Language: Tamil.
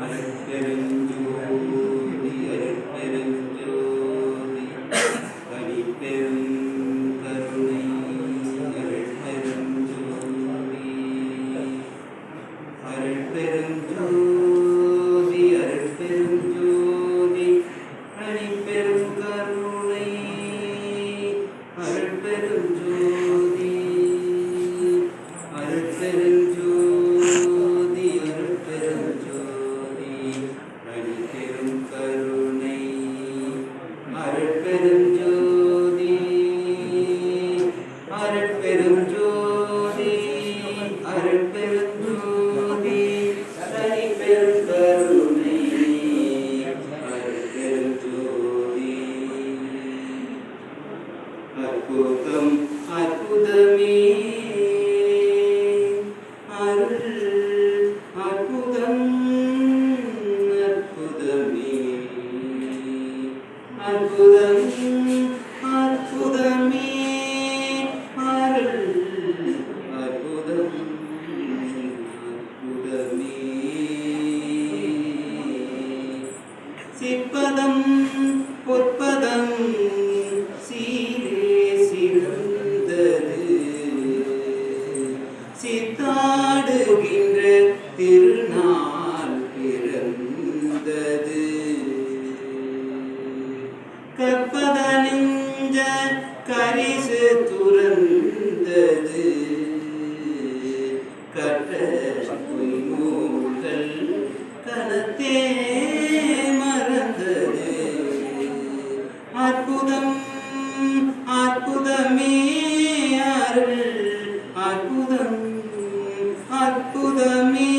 哎对对 அற்புதம் அற்புதமே. அருள் அற்புதம் அற்புதமே. அற்புதம் அற்புதமே. அருள் அற்புதம் அற்புதமே. சிற்பதம் பொற்பதம் திருநாள் பிறந்தது. கற்பத நெஞ்ச கரிசு துறந்தது. கற்ற பொய்மூல்கள் கனத்தே மறந்தது. அற்புதம் அற்புதமே அருள் அற்புதம் அற்புதமே சித்தா